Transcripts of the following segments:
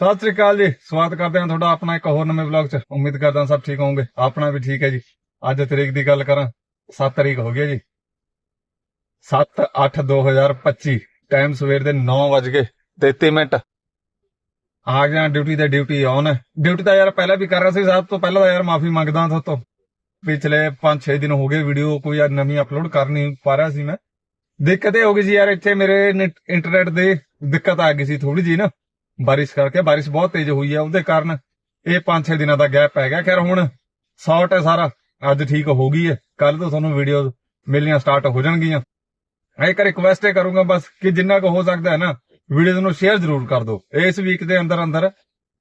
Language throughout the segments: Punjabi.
ਸਤਿ ਸ੍ਰੀ ਅਕਾਲ ਜੀ। ਸਵਾਗਤ ਕਰਦੇ ਹਾਂ ਤੁਹਾਡਾ ਆਪਣਾ ਇੱਕ ਹੋਰ ਨਵੇਂ ਵਲੌਗ 'ਚ। ਉਮੀਦ ਕਰਦਾ ਸਭ ਠੀਕ ਹੋਵੋਗੇ। ਆਪਣਾ ਵੀ ਠੀਕ ਹੈ ਜੀ। ਅੱਜ ਤਰੀਕ ਦੀ ਗੱਲ ਕਰਾਂ 7 ਤਰੀਕ ਹੋ ਗਈ ਹੈ ਜੀ। 7 8 2025 ਟਾਈਮ ਸਵੇਰ ਦੇ 9 ਵਜੇ 33 ਮਿੰਟ। ਆ ਗਿਆ ਡਿਊਟੀ ਤੇ ਡਿਊਟੀ ਆਨ ਹੈ ਡਿਊਟੀ ਤਾਂ ਯਾਰ ਪਹਿਲਾਂ ਵੀ ਕਰ ਰਿਹਾ ਸੀ, ਸਭ ਤੋਂ ਪਹਿਲਾਂ ਤਾਂ ਯਾਰ ਮਾਫੀ ਮੰਗਦਾ ਹਾਂ ਤੋਂ। ਪਿਛਲੇ 5-6 ਦਿਨ ਹੋ ਗਏ ਵੀਡੀਓ ਕੋਈ ਯਾਰ ਨਵੀਂ ਅਪਲੋਡ ਕਰ ਨਹੀਂ ਪਾ ਰਿਹਾ ਸੀ ਮੈਂ। ਦਿੱਕਤ ਇਹ ਹੋ ਗਈ ਸੀ ਯਾਰ, ਇੱਥੇ ਮੇਰੇ ਇੰਟਰਨੈਟ ਦੇ ਦਿੱਕਤ ਆ ਗਈ ਸੀ ਥੋੜੀ ਜੀ ਨਾ। ਬਾਰਿਸ਼ ਕਰਕੇ, ਬਾਰਿਸ਼ ਬਹੁਤ ਤੇਜ਼ ਹੋਈ ਹੈ ਉਹਦੇ ਕਾਰਨ ਇਹ 5-6 ਦਿਨਾਂ ਦਾ ਗੈਪ ਪੈ ਗਿਆ। ਖੈਰ, ਹੁਣ ਸੌਟ ਹੈ ਸਾਰਾ, ਅੱਜ ਠੀਕ ਹੋ ਗਈ ਹੈ। ਕੱਲ ਤੋਂ ਤੁਹਾਨੂੰ ਵੀਡੀਓ ਮਿਲਣੀਆਂ ਸਟਾਰਟ ਹੋ ਜਾਣਗੀਆਂ। ਮੈਂ ਇੱਕ ਰਿਕਵੈਸਟ ਇਹ ਕਰੂੰਗਾ ਬਸ ਕਿ ਜਿੰਨਾ ਕੁ ਹੋ ਸਕਦਾ ਹੈ ਨਾ ਵੀਡੀਓ ਨੂੰ ਸ਼ੇਅਰ ਜ਼ਰੂਰ ਕਰ ਦਿਓ। ਇਸ ਵੀਕ ਦੇ ਅੰਦਰ ਅੰਦਰ,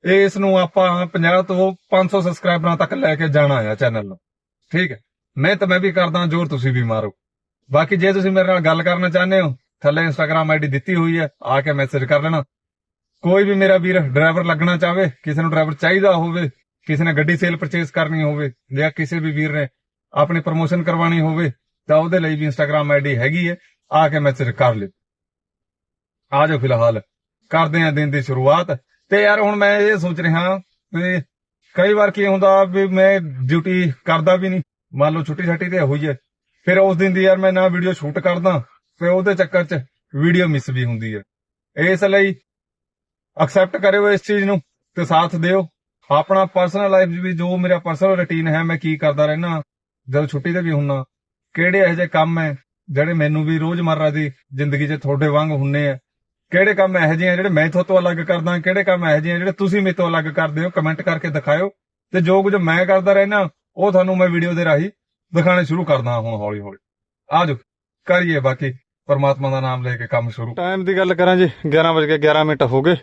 ਇਸ ਨੂੰ ਆਪਾਂ 50 ਤੋਂ 500 ਸਬਸਕ੍ਰਾਈਬਰਾਂ ਤੱਕ ਲੈ ਕੇ ਜਾਣਾ ਹੈ ਚੈਨਲ ਨੂੰ। ਠੀਕ ਹੈ? ਮੈਂ ਤਾਂ ਮੈਂ ਵੀ ਕਰਦਾ, ਜ਼ੋਰ ਤੁਸੀਂ ਵੀ ਮਾਰੋ। ਬਾਕੀ ਜੇ ਤੁਸੀਂ ਮੇਰੇ ਨਾਲ ਗੱਲ ਕਰਨਾ ਚਾਹੁੰਦੇ ਹੋ, ਥੱਲੇ ਇੰਸਟਾਗ੍ਰam ਆਈਡੀ ਦਿੱਤੀ ਹੋਈ ਹੈ, ਆ ਕੇ ਮੈਸੇਜ ਕਰ ਲੈਣਾ। ਕੋਈ ਵੀ ਮੇਰਾ ਵੀਰ ਡਰਾਈਵਰ ਲੱਗਣਾ ਚਾਹਵੇ ਕਿਸੇ ਨੂੰ ਡਰਾਈਵਰ ਚਾਹੀਦਾ ਹੋਵੇ, ਕਿਸੇ ਨੇ ਗੱਡੀ ਸੇਲ ਪਰਚੇਸ ਕਰਨੀ ਹੋਵੇ ਜਾਂ ਕਿਸੇ ਵੀ ਵੀਰ ਨੇ ਆਪਣੀ ਪ੍ਰਮੋਸ਼ਨ ਕਰਵਾਉਣੀ ਹੋਵੇ, ਤਾਂ ਉਹਦੇ ਲਈ ਵੀ ਇੰਸਟਾਗ੍ਰam ਆਈਡੀ ਹੈਗੀ ਹੈ। ਆ ਕੇ ਮੈਸੇਜ ਕਰ ਲਿਓ। ਆ ਜਾਓ ਫਿਲਹਾਲ। ਕਰਦੇ ਆਂ ਦਿਨ ਦੀ ਸ਼ੁਰੂਆਤ। ਤੇ ਯਾਰ ਹੁਣ ਮੈਂ ਇਹ ਸੋਚ ਰਿਹਾ ਵੀ ਕਈ ਵਾਰ ਕੀ ਹੁੰਦਾ ਵੀ ਮੈਂ ਡਿਊਟੀ ਕਰਦਾ ਵੀ ਨਹੀਂ। ਮੰਨ ਲਓ ਛੁੱਟੀ ਛੱਟੀ ਤੇ ਹੋਈ ਹੈ। ਫਿਰ ਉਸ ਦਿਨ ਦੀ ਯਾਰ ਮੈਂ ਨਾ ਵੀਡੀਓ ਸ਼ੂਟ ਕਰਦਾ। ਫਿਰ ਉਹਦੇ ਚੱਕਰ 'ਚ ਵੀਡੀਓ ਮਿਸ ਵੀ ਹੁੰਦੀ ਹੈ। ਇਸ ਲਈ ਐਕਸੈਪਟ ਕਰਿਓ ਇਸ ਚੀਜ਼ ਨੂੰ ਤੇ ਸਾਥ ਦਿਓ। ਆਪਣਾ ਪਰਸਨਲ ਲਾਈਫ ਵੀ ਜੋ ਮੇਰਾ ਪਰਸਨਲ ਰੁਟੀਨ ਹੈ, ਮੈਂ ਕੀ ਕਰਦਾ ਰਹਿਣਾ ਜਦ ਛੁੱਟੀ ਤੇ ਵੀ ਹੁੰਨਾ, ਕਿਹੜੇ ਇਹੋ ਜਿਹੇ ਕੰਮ ਹੈ ਜਿਹੜੇ ਮੈਨੂੰ ਵੀ ਰੋਜ਼ਮਰਰਾ ਦੀ ਜ਼ਿੰਦਗੀ 'ਚ ਤੁਹਾਡੇ ਵਾਂਗ ਹੁੰਨੇ ਆ? ਕਿਹੜੇ ਕੰਮ ਇਹੋ ਜਿਹੇ ਆ ਜਿਹੜੇ ਮੈਂ ਤੋਂ ਅਲੱਗ ਕਰਦਾ, ਕਿਹੜੇ ਕੰਮ ਇਹੋ ਜਿਹੇ ਆ ਜਿਹੜੇ ਤੁਸੀਂ ਮੇਰੇ ਤੋਂ ਅਲੱਗ ਕਰਦੇ ਹੋ? ਕਮੈਂਟ ਕਰਕੇ ਦਿਖਾਇਓ। ਤੇ ਜੋ ਕੁਝ ਮੈਂ ਕਰਦਾ ਰਹਿਣਾ ਉਹ ਤੁਹਾਨੂੰ ਮੈਂ ਵੀਡੀਓ ਦੇ ਰਾਹੀਂ ਦਿਖਾਣੇ ਸ਼ੁਰੂ ਕਰਦਾ ਹੁਣ ਹੌਲੀ ਹੌਲੀ ਆਜੋ ਕਰੀਏ ਬਾਕੀ, ਪਰਮਾਤਮਾ ਦਾ ਨਾਮ ਲੈ ਕੇ ਕੰਮ ਸ਼ੁਰੂ। ਟਾਈਮ ਦੀ ਗੱਲ ਕਰਾਂ ਜੀ 11 ਵਜੇ 11 ਮਿੰਟ ਹੋ ਗਏ।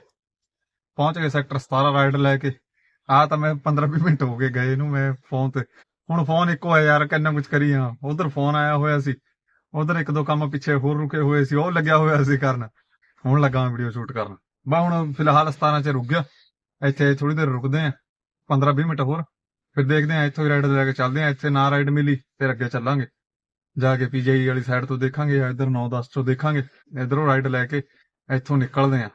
ਪਹੁੰਚ ਗਏ ਸੈਕਟਰ 17 ਰਾਈਡ ਲੈ ਕੇ। ਆ ਤਾਂ ਮੈਂ 15-20 ਮਿੰਟ ਹੋ ਗਏ ਗਏ ਨੂੰ ਮੈਂ ਫੋਨ ਤੇ। ਹੁਣ ਫੋਨ ਇੱਕੋ ਆ ਯਾਰ, ਕਿੰਨਾ ਕੁਝ ਕਰੀ ਆ ਉਧਰ ਫੋਨ ਆਇਆ ਹੋਇਆ ਸੀ। ਉਧਰ ਇੱਕ ਦੋ ਕੰਮ ਪਿੱਛੇ ਹੋਰ ਰੁਕੇ ਹੋਏ ਸੀ, ਉਹ ਲੱਗਿਆ ਹੋਇਆ ਸੀ ਕਰਨ। ਹੁਣ ਲੱਗਾ ਵੀਡੀਓ ਸ਼ੂਟ ਕਰਨ। ਬਾ ਹੁਣ ਫਿਲਹਾਲ 17 ਚ ਰੁਕ ਗਿਆ। ਇੱਥੇ ਥੋੜੀ ਦੇਰ ਰੁਕਦੇ ਆ 15-20 ਮਿੰਟ ਹੋਰ। ਫਿਰ ਦੇਖਦੇ ਆ ਇੱਥੋਂ ਹੀ ਰਾਈਡ ਲੈ ਕੇ ਚੱਲਦੇ ਆ ਇੱਥੇ ਨਾ ਰਾਈਡ ਮਿਲੀ, ਫਿਰ ਅੱਗੇ ਚੱਲਾਂਗੇ। ਜਾ ਕੇ ਪੀਜੀਆਈ ਵਾਲੀ ਸਾਈਡ ਤੋਂ ਦੇਖਾਂਗੇ ਜਾਂ ਇੱਧਰ 9-10 ਤੋਂ ਦੇਖਾਂਗੇ। ਇਧਰੋਂ ਰਾਈਡ ਲੈ ਕੇ ਇੱਥੋਂ ਨਿਕਲਦੇ ਆ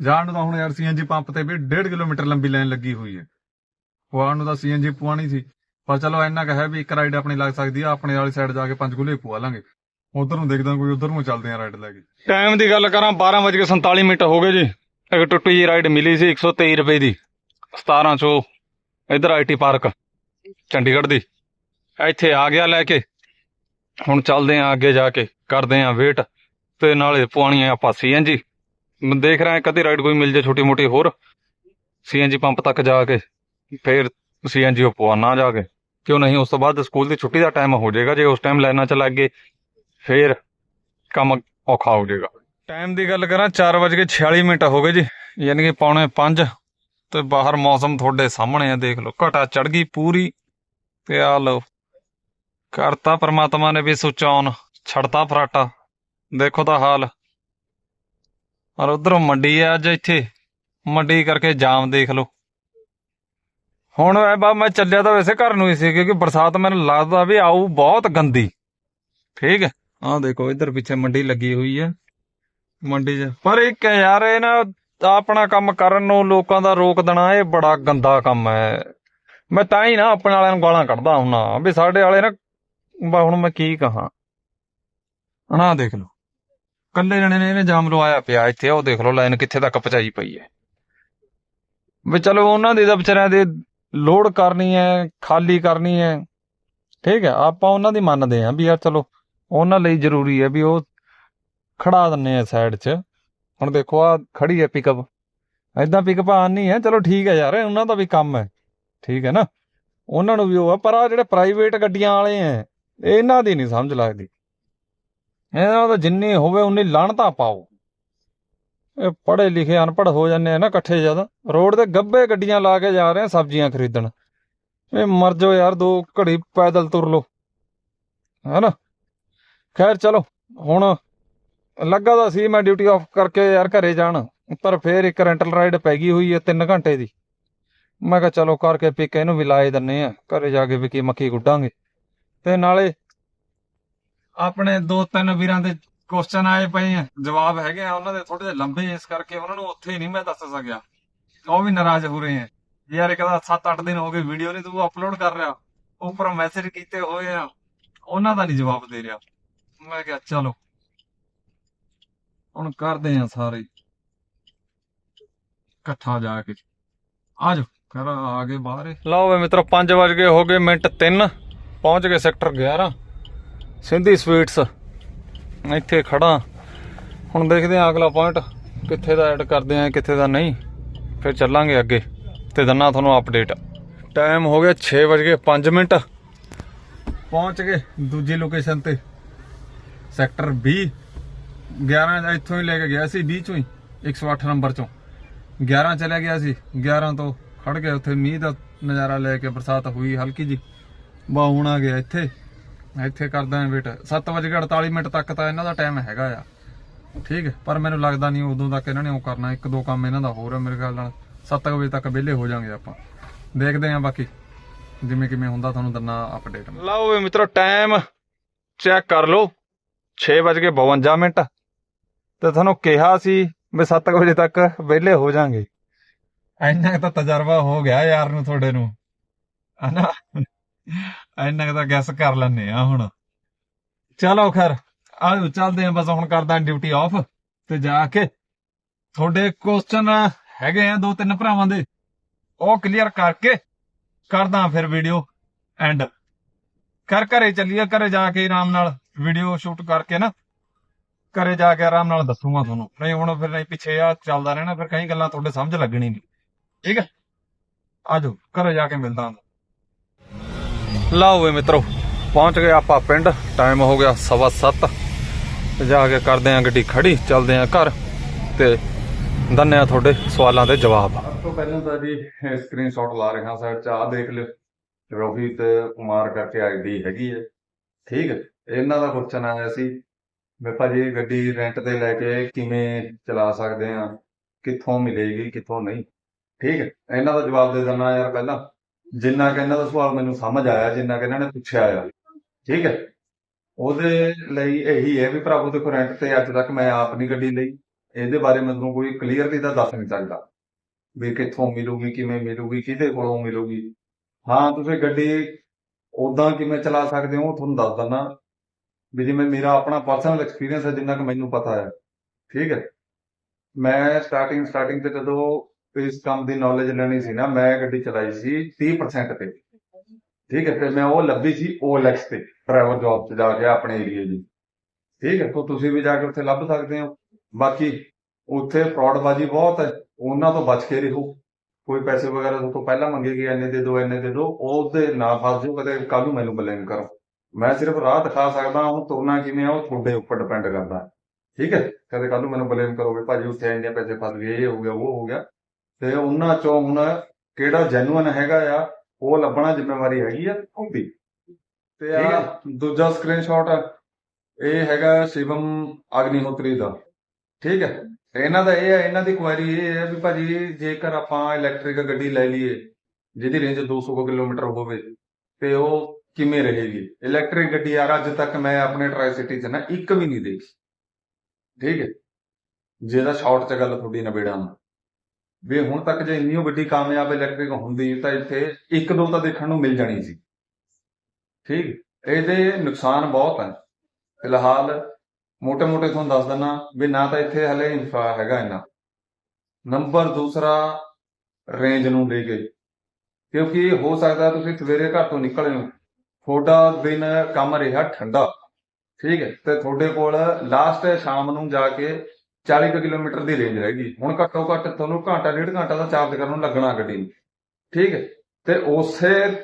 ਜਾਣ ਨੂੰ ਤਾਂ ਹੁਣ ਯਾਰ ਸੀਐਨਜੀ ਪੰਪ ਤੇ ਵੀ 1.5 ਕਿਲੋਮੀਟਰ ਲੰਬੀ ਲਾਈਨ ਲੱਗੀ ਹੋਈ ਹੈ। ਪਵਾਉਣ ਨੂੰ ਤਾਂ ਸੀਐਨਜੀ ਪਵਾਣੀ ਸੀ। ਪਰ ਚਲੋ ਇੰਨਾ ਕੁ ਵੀ ਇੱਕ ਰਾਈਡ ਆਪਣੀ ਲੱਗ ਸਕਦੀ ਆ, ਆਪਣੇ ਵਾਲੀ ਸਾਈਡ ਜਾ ਕੇ ਪੰਜ ਗੁਲੇ ਪਵਾ ਲਾਂਗੇ। ਉਧਰ ਨੂੰ ਦੇਖਦਾ ਕੋਈ ਉਧਰ ਨੂੰ ਚੱਲਦੇ ਆ ਰਾਈਡ ਲੈ ਕੇ। ਟਾਈਮ ਦੀ ਗੱਲ ਕਰਾਂ 12:47 ਮਿੰਟ ਹੋ ਗਏ ਜੀ। ਇੱਕ ਟੁੱਟੀ ਜੀ ਰਾਈਡ ਮਿਲੀ ਸੀ 123 ਰੁਪਏ ਦੀ। 1700 ਇਧਰ ਆਈਟੀ ਪਾਰਕ, ਚੰਡੀਗੜ੍ਹ ਦੀ। ਇੱਥੇ ਆ ਗਿਆ ਲੈ ਕੇ। ਹੁਣ ਚੱਲਦੇ ਆ ਅੱਗੇ ਜਾ ਕੇ, ਕਰਦੇ ਆ ਵੇਟ। ਤੇ ਨਾਲੇ ਪਵਾਉਣੀ ਆ ਆਪਾਂ ਸੀਐਨਜੀ ਮੈਂ ਦੇਖ ਰਿਹਾ ਕਦੀ ਰਾਈਡ ਕੋਈ ਮਿਲ ਜੇ ਛੋਟੀ ਮੋਟੀ ਹੋਰ। ਸੀਐਨਜੀ ਪੰਪ ਤੱਕ ਜਾ ਕੇ, ਫਿਰ ਸੀਐਨਜੀ ਉਹ ਪਵਾਉਣਾ ਜਾ ਕੇ। ਕਿਉਂ ਨਹੀਂ, ਉਸ ਤੋਂ ਬਾਅਦ ਸਕੂਲ ਦੀ ਛੁੱਟੀ ਦਾ ਟਾਈਮ ਹੋ ਜਾਏਗਾ, ਜੇ ਉਸ ਟਾਈਮ ਲਾਈਨਾਂ ਚ ਲੱਗ ਗਏ, ਫਿਰ ਕੰਮ ਔਖਾ ਹੋ ਜਾਏਗਾ। ਟਾਈਮ ਦੀ ਗੱਲ ਕਰਾਂ 4:46 ਮਿੰਟ ਹੋ ਗਏ ਜੀ, ਯਾਨੀ ਕਿ ਪੌਣੇ 5 ਤੇ ਬਾਹਰ ਮੌਸਮ ਤੁਹਾਡੇ ਸਾਹਮਣੇ ਆ, ਦੇਖ ਲਓ, ਘਟਾ ਚੜ ਗਈ ਪੂਰੀ ਤੇ ਆ ਲਓ। ਕਰਤਾ ਪਰਮਾਤਮਾ ਨੇ ਵੀ ਸੁੱਚ ਆਨ ਛੜਤਾ ਫਰਾਟਾ, ਦੇਖੋ ਤਾਂ ਹਾਲ। ਔਰ ਉਧਰੋਂ ਮੰਡੀ ਆ ਅੱਜ ਇੱਥੇ। ਮੰਡੀ ਕਰਕੇ ਜਾਮ ਦੇਖ ਲਓ। ਹੁਣ ਐ ਬਾ ਮੈਂ ਚੱਲਿਆ ਤਾਂ ਵੈਸੇ ਘਰ ਨੂੰ ਹੀ ਸੀ ਕਿਉਂਕਿ ਬਰਸਾਤ ਮੈਨੂੰ ਲੱਗਦਾ ਵੀ ਆਊ ਬਹੁਤ ਗੰਦੀ। ਠੀਕ ਹੈ? ਆਹ ਦੇਖੋ ਇੱਧਰ ਪਿੱਛੇ ਮੰਡੀ ਲੱਗੀ ਹੋਈ ਹੈ ਮੰਡੀ 'ਚ ਪਰ ਇੱਕ ਯਾਰ ਇਹ ਨਾ ਆਪਣਾ ਕੰਮ ਕਰਨ ਨੂੰ ਲੋਕਾਂ ਦਾ ਰੋਕ ਦੇਣਾ ਇਹ ਬੜਾ ਗੰਦਾ ਕੰਮ ਹੈ। ਮੈਂ ਤਾਂ ਹੀ ਨਾ ਆਪਣੇ ਵਾਲਿਆਂ ਨੂੰ ਗਾਲਾਂ ਕੱਢਦਾ ਹੁੰਨਾ ਵੀ ਸਾਡੇ ਵਾਲੇ ਨਾ ਹੁਣ ਮੈਂ ਕੀ ਕਹਾਂ। ਨਾ ਦੇਖ ਲਓ। ਕੱਲੇ ਜਣੇ ਨੇ ਇਹਨੇ ਜਾਮ ਲਵਾਇਆ ਪਿਆ ਇੱਥੇ ਉਹ ਦੇਖ ਲਓ ਲਾਈਨ ਕਿੱਥੇ ਤੱਕ ਪਹੁੰਚਾਈ ਪਈ ਹੈ। ਵੀ ਚਲੋ ਉਹਨਾਂ ਦੇ ਤਾਂ ਵਿਚਾਰਿਆਂ ਦੇ ਲੋਡ ਕਰਨੀ ਹੈ, ਖਾਲੀ ਕਰਨੀ ਹੈ। ਠੀਕ ਹੈ, ਆਪਾਂ ਉਹਨਾਂ ਦੀ ਮੰਨਦੇ ਆਂ ਵੀ ਯਾਰ ਚਲੋ, ਉਹਨਾਂ ਲਈ ਜ਼ਰੂਰੀ ਹੈ ਵੀ ਉਹ ਖੜਾ ਦਿੰਨੇ ਆ ਸਾਈਡ 'ਚ। ਹੁਣ ਦੇਖੋ ਆ ਖੜੀ ਹੈ ਪਿਕਅਪ ਐਦਾਂ ਪਿਕਅਪ ਆਣ ਨਹੀਂ ਹੈ, ਚਲੋ ਠੀਕ ਹੈ ਯਾਰ, ਉਹਨਾਂ ਦਾ ਵੀ ਕੰਮ ਹੈ। ਠੀਕ ਹੈ ਨਾ? ਉਹਨਾਂ ਨੂੰ ਵੀ ਉਹ ਆ, ਪਰ ਆ ਜਿਹੜੇ ਪ੍ਰਾਈਵੇਟ ਗੱਡੀਆਂ ਵਾਲੇ ਐ ਇਹਨਾਂ ਦੀ ਨਹੀਂ ਸਮਝ ਲੱਗਦੀ। ਇਹਨਾਂ ਦਾ ਜਿੰਨੀ ਹੋਵੇ ਉਨੀ ਲਾਣਤਾ ਪਾਓ। ਇਹ ਪੜ੍ਹੇ ਲਿਖੇ ਅਨਪੜ੍ਹ ਹੋ ਜਾਂਦੇ ਆ ਨਾ ਇਕੱਠੇ ਜਦ। ਰੋਡ ਤੇ ਗੱਬੇ ਗੱਡੀਆਂ ਲਾ ਕੇ ਜਾ ਰਹੇ ਆ ਸਬਜ਼ੀਆਂ ਖਰੀਦਣ। ਇਹ ਮਰ ਜਾਓ ਯਾਰ, ਦੋ ਘੜੀ ਪੈਦਲ ਤੁਰ ਲੋ ਹੈਨਾ? ਖੈਰ ਚਲੋ, ਹੁਣ ਲੱਗਾ ਤਾਂ ਸੀ ਮੈਂ ਡਿਊਟੀ ਆਫ ਕਰਕੇ ਯਾਰ ਘਰੇ ਜਾਣ, ਪਰ ਫੇਰ ਇੱਕ ਰੈਂਟਲ ਰਾਈਡ ਪੈ ਗਈ ਹੋਈ ਹੈ 3 ਘੰਟੇ ਦੀ। ਮੈਂ ਕਿਹਾ ਚਲੋ ਕਰਕੇ ਪਿਕ ਇਹਨੂੰ ਵੀ ਲਾਏ ਦਿੰਨੇ ਆ, ਘਰੇ ਜਾ ਕੇ ਵੀ ਕੀ ਮੱਖੀ ਗੁੱਡਾਂਗੇ ਤੇ ਨਾਲੇ ਆਪਣੇ ਦੋ ਤਿੰਨ ਵੀਰਾਂ ਦੇ ਕੁਐਸਚਨ ਆਏ ਪਏ ਆ। ਜਵਾਬ ਹੈਗੇ ਆ ਉਹਨਾਂ ਦੇ ਥੋੜੇ ਜਿਹੇ ਲੰਬੇ ਇਸ ਕਰਕੇ ਉਹਨਾਂ ਨੂੰ ਉੱਥੇ ਨਹੀਂ ਮੈਂ ਦੱਸ ਸਕਿਆ। ਉਹ ਵੀ ਨਾਰਾਜ਼ ਹੋ ਰਹੇ ਹੈ ਯਾਰ ਇਹ ਕਹਿੰਦਾ 7-8 ਦਿਨ ਹੋ ਗਏ ਵੀਡੀਓ ਨਹੀਂ ਤੂੰ ਅਪਲੋਡ ਕਰ ਰਿਹਾ। ਉੱਪਰ ਮੈਸੇਜ ਕੀਤੇ ਹੋਏ ਆ। ਉਹਨਾਂ ਦਾ ਨਹੀਂ ਜਵਾਬ ਦੇ ਰਿਹਾ। ਮੈਂ ਕਿਹਾ, ਚਲੋ। ਹੁਣ ਕਰਦੇ ਆ ਸਾਰੇ। ਇਕੱਠਾ ਜਾ ਕੇ। ਆਜੋ ਕਰ ਆ ਗਏ ਬਾਹਰ। ਲਓ ਵੇ ਮਿੱਤਰੋ 5 ਵਜ ਗਏ, ਹੋ ਗਏ ਮਿੰਟ 3 ਪਹੁੰਚ ਗਏ ਸੈਕਟਰ 11 ਸਿੰਧੀ ਸਵੀਟਸ। ਇੱਥੇ ਖੜਾ ਹੁਣ ਦੇਖਦੇ ਆ ਅਗਲਾ ਪੁਆਇੰਟ ਕਿੱਥੇ ਦਾ ਐਡ ਕਰਦੇ ਆ ਕਿੱਥੇ ਦਾ ਨਹੀਂ। ਫਿਰ ਚੱਲਾਂਗੇ ਅੱਗੇ। ਤੇ ਦੰਨਾ ਤੁਹਾਨੂੰ ਅਪਡੇਟ ਟਾਈਮ ਹੋ ਗਿਆ 6 ਵਜ ਗਏ 5 ਮਿੰਟ। ਪਹੁੰਚ ਗਏ ਦੂਜੀ ਲੋਕੇਸ਼ਨ ਤੇ। ਸੈਕਟਰ 20 11 ਇੱਥੋਂ ਹੀ ਲੈ ਕੇ ਗਿਆ ਸੀ 20 ਚੋਂ ਹੀ 108 ਨੰਬਰ ਚੋਂ। 11 ਚਲਿਆ ਗਿਆ ਸੀ 11 ਤੋਂ ਖੜ ਗਏ ਉੱਥੇ ਮੀਂਹ ਦਾ ਨਜ਼ਾਰਾ ਲੈ ਕੇ ਬਰਸਾਤ ਹੋਈ ਹਲਕੀ ਜੀ ਬਾ, ਹੁਣ ਆ ਗਿਆ ਇੱਥੇ। ਇੱਥੇ ਕਰਦਾ ਹਾਂ ਵੇਟ 7:48 ਮਿੰਟ ਤੱਕ ਤਾਂ ਇਹਨਾਂ ਦਾ ਟਾਈਮ ਹੈਗਾ ਆ। ਠੀਕ ਪਰ ਮੈਨੂੰ ਲੱਗਦਾ ਨਹੀਂ ਉਦੋਂ ਤੱਕ ਇਹਨਾਂ ਨੇ ਉਹ ਕਰਨਾ ਇੱਕ ਦੋ ਕੰਮ ਇਹਨਾਂ ਦਾ ਹੋਰ ਹੈ ਮੇਰੇ ਖਿਆਲ ਨਾਲ। 7 ਵਜੇ ਤੱਕ ਵਿਹਲੇ ਹੋ ਜਾਾਂਗੇ ਆਪਾਂ। ਦੇਖਦੇ ਹਾਂ ਬਾਕੀ ਜਿਵੇਂ ਕਿਵੇਂ ਹੁੰਦਾ ਤੁਹਾਨੂੰ ਦੰਨਾ ਅਪਡੇਟ ਲਓ ਵੀ ਮਿੱਤਰੋ ਟਾਈਮ ਚੈੱਕ ਕਰ ਲਓ। 6:52 ਮਿੰਟ। ਤੇ ਤੁਹਾਨੂੰ ਕਿਹਾ ਸੀ ਵੀ 7 ਵਜੇ ਤੱਕ ਵਿਹਲੇ ਹੋ ਜਾਾਂਗੇ। ਇੰਨਾ ਤਾਂ ਤਜਰਬਾ ਹੋ ਗਿਆ ਯਾਰ ਨੂੰ ਤੁਹਾਡੇ ਨੂੰ। ਹਨਾ? ਇੰਨਾ ਕੁ ਤਾਂ ਗੈਸ ਕਰ ਲੈਨੇ ਆ ਹੁਣ। ਚਲੋ ਖੈਰ ਆਜੋ ਚੱਲਦੇ ਆ ਬਸ, ਹੁਣ ਕਰਦਾ ਡਿਊਟੀ ਆਫ ਤੇ ਜਾ ਕੇ ਤੁਹਾਡੇ ਕੁਐਸਚਨ ਹੈਗੇ ਆ ਦੋ ਤਿੰਨ ਭਰਾਵਾਂ ਦੇ। ਉਹ ਕਲੀਅਰ ਕਰਕੇ ਕਰਦਾ ਫਿਰ ਵੀਡੀਓ ਐਂਡ ਕਰ ਘਰੇ ਚੱਲੀਏ, ਘਰੇ ਜਾ ਕੇ ਆਰਾਮ ਨਾਲ ਵੀਡੀਓ ਸ਼ੂਟ ਕਰਕੇ ਨਾ। ਘਰੇ ਜਾ ਕੇ ਆਰਾਮ ਨਾਲ ਦੱਸੂਗਾ ਤੁਹਾਨੂੰ। ਨਹੀਂ ਹੁਣ ਫਿਰ ਨਹੀਂ, ਪਿੱਛੇ ਆ ਚੱਲਦਾ ਰਹਿਣਾ, ਫਿਰ ਕਈ ਗੱਲਾਂ ਤੁਹਾਡੇ ਸਮਝ ਲੱਗਣੀ ਨਹੀਂ। ਠੀਕ ਹੈ? ਆਜੋ, ਘਰੇ ਜਾ ਕੇ ਮਿਲਦਾ ਲਓ ਵੇ ਮਿੱਤਰੋ, ਪਹੁੰਚ ਗਏ ਆਪਾਂ ਪਿੰਡ ਟਾਈਮ ਹੋ ਗਿਆ ਸਵਾ ਸੱਤ। ਤੇ ਜਾ ਕੇ ਕਰਦੇ ਆਂ ਗੱਡੀ ਖੜੀ, ਚੱਲਦੇ ਆਂ ਘਰ ਤੇ ਦੰਨੇ ਆ ਤੁਹਾਡੇ ਸਵਾਲਾਂ ਦੇ ਜਵਾਬ। ਸਭ ਤੋਂ ਪਹਿਲਾਂ ਤਾਂ ਜੀ ਸਕਰੀਨਸ਼ਾਟ ਲਾ ਰਿਹਾ ਸਾਈਡ ਚ ਆ ਦੇਖ ਲਿਓ। ਰੋਹਿਤ ਕੁਮਾਰ ਕਰਕੇ ਆਈਡੀ ਹੈਗੀ ਹੈ। ਠੀਕ ਹੈ, ਇਹਨਾਂ ਦਾ ਕੁਐਸਚਨ ਆਇਆ ਸੀ ਮੈਂ ਭਾਜੀ ਗੱਡੀ ਰੈਂਟ ਤੇ ਲੈ ਕੇ ਕਿਵੇਂ ਚਲਾ ਸਕਦੇ ਆ ਕਿੱਥੋਂ ਮਿਲੇਗੀ, ਕਿੱਥੋਂ ਨਹੀਂ? ਠੀਕ ਹੈ, ਇਹਨਾਂ ਦਾ ਜਵਾਬ ਦੇ ਦਿੰਦਾ ਯਾਰ ਪਹਿਲਾਂ। ਜਿੰਨਾ ਕਿ ਇਹਨਾਂ ਦਾ ਸਵਾਲ ਮੈਨੂੰ ਸਮਝ ਆਇਆ, ਜਿੰਨਾ ਕਿ ਇਹਨਾਂ ਨੇ ਪੁੱਛਿਆ ਆ। ਠੀਕ ਹੈ? ਉਹਦੇ ਲਈ ਇਹੀ ਹੈ ਵੀ ਭਰਾਵੋ ਦੇਖੋ ਰੈਂਟ ਤੇ ਅੱਜ ਤੱਕ ਮੈਂ ਆਪ ਨਹੀਂ ਗੱਡੀ ਲਈ। ਇਹਦੇ ਬਾਰੇ ਮੈਨੂੰ ਕੋਈ ਕਲੀਅਰਲੀ ਤਾਂ ਦੱਸ ਨਹੀਂ ਸਕਦਾ। ਵੀ ਕਿੱਥੋਂ ਮਿਲੂਗੀ, ਕਿਵੇਂ ਮਿਲੂਗੀ, ਕਿਹਦੇ ਕੋਲੋਂ ਮਿਲੂਗੀ। ਹਾਂ, ਤੁਸੀਂ ਗੱਡੀ ਉਦਾਂ ਕਿਵੇਂ ਚਲਾ ਸਕਦੇ ਹੋ, ਉਹ ਤੁਹਾਨੂੰ ਦੱਸ ਦਿੰਦਾ। ਵੀ ਜਿਵੇਂ ਮੇਰਾ ਆਪਣਾ ਪਰਸਨਲ ਐਕਸਪੀਰੀਅੰਸ ਹੈ, ਜਿੰਨਾ ਕਿ ਮੈਨੂੰ ਪਤਾ ਹੈ। ਠੀਕ ਹੈ? ਮੈਂ ਸਟਾਰਟਿੰਗ ਸਟਾਰਟਿੰਗ ਤੇ ਜਦੋਂ ਇਸ ਕੰਮ ਦੀ ਨੌਲੇਜ ਲੈਣੀ ਸੀ ਨਾ, ਮੈਂ ਗੱਡੀ ਚਲਾਈ ਸੀ 30% ਤੇ। ਠੀਕ ਹੈ ਤੇ ਮੈਂ ਉਹ ਲੱਭੀ ਸੀ OLX ਤੇ ਡਰਾਈਵਰ ਜੌਬ ਤੇ ਜਾ ਕੇ ਆਪਣੇ ਏਰੀਏ ਦੀ। ਠੀਕ ਹੈ, ਤਾਂ ਤੁਸੀਂ ਵੀ ਜਾ ਕੇ ਉੱਥੇ ਲੱਭ ਸਕਦੇ ਹੋ। ਬਾਕੀ ਉੱਥੇ ਫਰਾਡਬਾਜ਼ੀ ਬਹੁਤ ਹੈ, ਉਹਨਾਂ ਤੋਂ ਬਚ ਕੇ ਰਹੋ। ਕੋਈ ਪੈਸੇ ਵਗੈਰਾ ਤੋਂ ਪਹਿਲਾਂ ਮੰਗੇਗੀ ਐਨੇ ਦੇ ਦੋ ਐਨੇ ਦੇ ਦੋ, ਉਹਦੇ ਨਾ ਫਸ ਜਾਓ ਕਦੇ ਕੱਲ ਨੂੰ ਮੈਨੂੰ ਬਲੇਮ ਕਰੋ। ਮੈਂ ਸਿਰਫ ਰਾਹ ਦਿਖਾ ਸਕਦਾ ਹਾਂ ਤੁਰਨਾ ਕਿਵੇਂ ਆ, ਉਹ ਤੁਹਾਡੇ ਉੱਪਰ ਡਿਪੈਂਡ ਕਰਦਾ। ਠੀਕ ਹੈ, ਕਦੇ ਕੱਲ ਨੂੰ ਮੈਨੂੰ ਬਲੇਮ ਕਰੋਗੇ, ਭਾਜੀ ਉੱਥੇ ਇੰਨੇ ਪੈਸੇ ਫਸ ਗਏ, ਇਹ ਹੋ ਗਿਆ, ਉਹ ਹੋ ਗਿਆ। ਤੇ ਉਹਨਾਂ ਚੋਂ ਹੁਣ ਕਿਹੜਾ ਜੈਨੂਅਨ ਹੈਗਾ ਆ ਉਹ ਲੱਭਣਾ ਜ਼ਿੰਮੇਵਾਰੀ ਹੈਗੀ ਆ ਉਹਦੀ। ਤੇ ਆ। ਦੂਜਾ ਸਕਰੀਨਸ਼ਾਟ ਇਹ ਹੈਗਾ ਸ਼ਿਵਮ ਅਗਨੀਹੋਤਰੀ ਦਾ। ਠੀਕ ਹੈ ਇਹਨਾਂ ਦਾ ਇਹ ਹੈ ਇਹਨਾਂ ਦੀ ਕੁਐਰੀ ਇਹ ਹੈ ਵੀ ਭਾਜੀ ਜੇਕਰ ਆਪਾਂ ਇਲੈਕਟ੍ਰਿਕ ਗੱਡੀ ਲੈ ਲਈਏ ਜਿਹਦੀ ਰੇਂਜ 200 ਕਿਲੋਮੀਟਰ ਹੋਵੇ ਤੇ ਉਹ ਕਿਵੇਂ ਰਹੇਗੀ? ਇਲੈਕਟ੍ਰਿਕ ਗੱਡੀ ਯਾਰ ਅੱਜ ਤੱਕ ਮੈਂ ਆਪਣੇ ਟਰਾਈ ਸਿਟੀ 'ਚ ਨਾ ਇੱਕ ਵੀ ਨਹੀਂ ਦੇਖੀ। ਠੀਕ ਹੈ ਜਿਹਦਾ ਸ਼ਾਰਟ 'ਚ ਗੱਲ ਤੁਹਾਡੀ ਨਵੇੜਾਂ ਵੀ ਹੁਣ ਤੱਕ ਜੇ ਇੰਨੀ ਵੱਡੀ ਕਾਮਯਾਬ ਇਲੈਕਟ੍ਰਿਕ ਹੁੰਦੀ ਤਾਂ ਇੱਥੇ ਇੱਕ ਦੋ ਤਾਂ ਦੇਖਣ ਨੂੰ ਮਿਲ ਜਾਣੀ ਸੀ। ਠੀਕ? ਇਹਦੇ ਨੁਕਸਾਨ ਬਹੁਤ ਹਨ। ਫਿਲਹਾਲ ਮੋਟੇ-ਮੋਟੇ ਤੁਹਾਨੂੰ ਦੱਸ ਦਿੰਨਾ ਵੀ ਨਾ ਤਾਂ ਇੱਥੇ ਹਲੇ ਇਨਫਰਾ ਹੈਗਾ ਇਹਨਾਂ ਨੰਬਰ ਦੂਸਰਾ ਰੇਂਜ ਨੂੰ ਲੈ ਕੇ। ਕਿਉਂਕਿ ਹੋ ਸਕਦਾ ਤੁਸੀਂ ਸਵੇਰੇ ਘਰ ਤੋਂ ਨਿਕਲੇ ਹੋ। ਥੋੜਾ ਦਿਨ ਕੰਮ ਰਿਹਾ ਠੰਡਾ। ਠੀਕ ਹੈ? ਤੇ ਤੁਹਾਡੇ ਕੋਲ ਲਾਸਟ ਸ਼ਾਮ ਨੂੰ ਜਾ ਕੇ 40 ਕੁ ਕਿਲੋਮੀਟਰ ਦੀ ਰੇਂਜ ਰਹੇਗੀ ਹੁਣ ਘੱਟੋ ਘੱਟ ਤੁਹਾਨੂੰ ਘੰਟਾ, ਡੇਢ ਘੰਟਾ ਦਾ ਚਾਰਜ ਕਰਨ ਨੂੰ ਲੱਗਣਾ ਗੱਡੀ ਨੂੰ ਠੀਕ ਹੈ? ਤੇ ਉਸੇ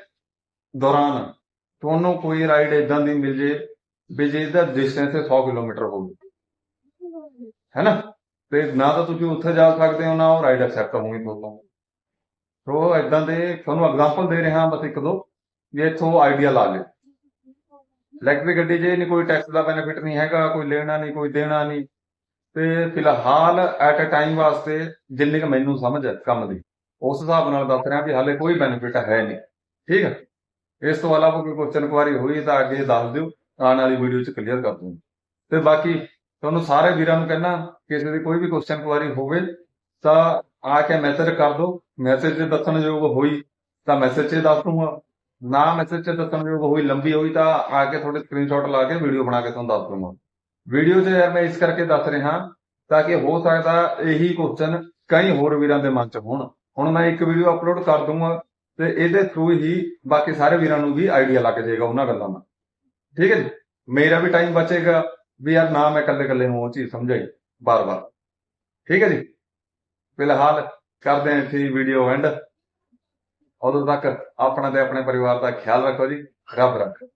ਦੌਰਾਨ ਤੁਹਾਨੂੰ ਕੋਈ ਰਾਈਡ ਇਦਾਂ ਦੀ ਮਿਲ ਜੇ ਵੀ ਜਿਹਦਾ ਡਿਸਟੈਂਸ 100 ਕਿਲੋਮੀਟਰ ਹੋਵੇ ਹੈਨਾ ਤੇ ਨਾ ਤਾਂ ਤੁਸੀਂ ਉੱਥੇ ਜਾ ਸਕਦੇ ਹੋ, ਨਾ ਉਹ ਰਾਈਡ ਐਕਸੈਪਟ ਹੋਣੀ ਤੁਹਾਨੂੰ। ਸੋ ਇਦਾਂ ਦੇ ਤੁਹਾਨੂੰ ਐਗਜ਼ਾਮਪਲ ਦੇ ਰਿਹਾ ਬਸ ਇੱਕ ਦੋ, ਵੀ ਇੱਥੋਂ ਆਈਡੀਆ ਲਾ ਲਿਓ। ਇਲੈਕਟ੍ਰਿਕ ਗੱਡੀ 'ਚ ਨਹੀਂ ਕੋਈ ਟੈਕਸ ਦਾ ਬੈਨੀਫਿਟ ਨਹੀਂ ਹੈਗਾ, ਕੋਈ ਲੈਣਾ ਨਹੀਂ, ਕੋਈ ਦੇਣਾ ਨਹੀਂ। ਤੇ ਫਿਲਹਾਲ ਐਟ ਅ ਟਾਈਮ ਵਾਸਤੇ ਜਿੰਨੀ ਕੁ ਮੈਨੂੰ ਸਮਝ ਹੈ ਕੰਮ ਦੀ, ਉਸ ਹਿਸਾਬ ਨਾਲ ਦੱਸ ਰਿਹਾ ਵੀ ਹਾਲੇ ਕੋਈ ਬੈਨੀਫਿਟ ਹੈ ਨਹੀਂ। ਠੀਕ ਹੈ? ਇਸ ਤੋਂ ਇਲਾਵਾ ਕੋਈ ਕੁਐਸਚਨ ਕੁਆਰੀ ਹੋਈ ਤਾਂ ਅੱਗੇ ਦੱਸ ਦਿਓ, ਆਉਣ ਵਾਲੀ ਵੀਡੀਓ 'ਚ ਕਲੀਅਰ ਕਰ ਦੂੰਗਾ। ਤੇ ਬਾਕੀ ਤੁਹਾਨੂੰ ਸਾਰੇ ਵੀਰਾਂ ਨੂੰ ਕਹਿਣਾ, ਕਿਸੇ ਦੀ ਕੋਈ ਵੀ ਕੁਐਸਚਨ ਕੁਆਰੀ ਹੋਵੇ ਤਾਂ ਆ ਕੇ ਮੈਸੇਜ ਕਰ ਦਿਓ। ਮੈਸੇਜ 'ਚ ਦੱਸਣਯੋਗ ਹੋਈ ਤਾਂ ਮੈਸੇਜ 'ਚ ਦੱਸ ਦੂੰਗਾ। ਨਾ ਮੈਸੇਜ 'ਚ ਦੱਸਣਯੋਗ ਹੋਈ, ਲੰਬੀ ਹੋਈ ਤਾਂ ਆ ਕੇ ਤੁਹਾਡੇ ਸਕਰੀਨਸ਼ਾਟ ਲਾ ਕੇ ਵੀਡੀਓ ਬਣਾ ਕੇ ਤੁਹਾਨੂੰ ਦੱਸ ਦੂੰਗਾ। ਵੀਡੀਓ 'ਚ ਯਾਰ ਮੈਂ ਇਸ ਕਰਕੇ ਦੱਸ ਰਿਹਾ ਤਾਂ ਕਿ ਹੋ ਸਕਦਾ ਇਹੀ ਕੁਐਸਚਨ ਕਈ ਹੋਰ ਵੀਰਾਂ ਦੇ ਮਨ 'ਚ ਹੋਣ। ਹੁਣ ਮੈਂ ਇੱਕ ਵੀਡੀਓ ਅਪਲੋਡ ਕਰ ਦੂੰਗਾ ਤੇ ਇਹਦੇ ਥਰੂ ਹੀ ਬਾਕੀ ਸਾਰੇ ਵੀਰਾਂ ਨੂੰ ਵੀ ਆਈਡੀਆ ਲੱਗ ਜਾਏਗਾ ਉਹਨਾਂ ਗੱਲਾਂ ਦਾ। ਠੀਕ ਹੈ ਜੀ? ਮੇਰਾ ਵੀ ਟਾਈਮ ਬਚੇਗਾ ਵੀ ਯਾਰ ਨਾ ਮੈਂ ਇਕੱਲੇ ਕੱਲੇ ਨੂੰ ਉਹ ਚੀਜ਼ ਸਮਝਾਈ ਬਾਰ-ਬਾਰ। ਠੀਕ ਹੈ ਜੀ? ਫਿਲਹਾਲ ਕਰਦੇ ਹਾਂ ਇੱਥੇ ਵੀਡੀਓ ਐਂਡ ਉਦੋਂ ਤੱਕ ਆਪਣਾ ਤੇ ਆਪਣੇ ਪਰਿਵਾਰ ਦਾ ਖਿਆਲ ਰੱਖੋ ਜੀ। ਰੱਬ ਰੱਖੇ।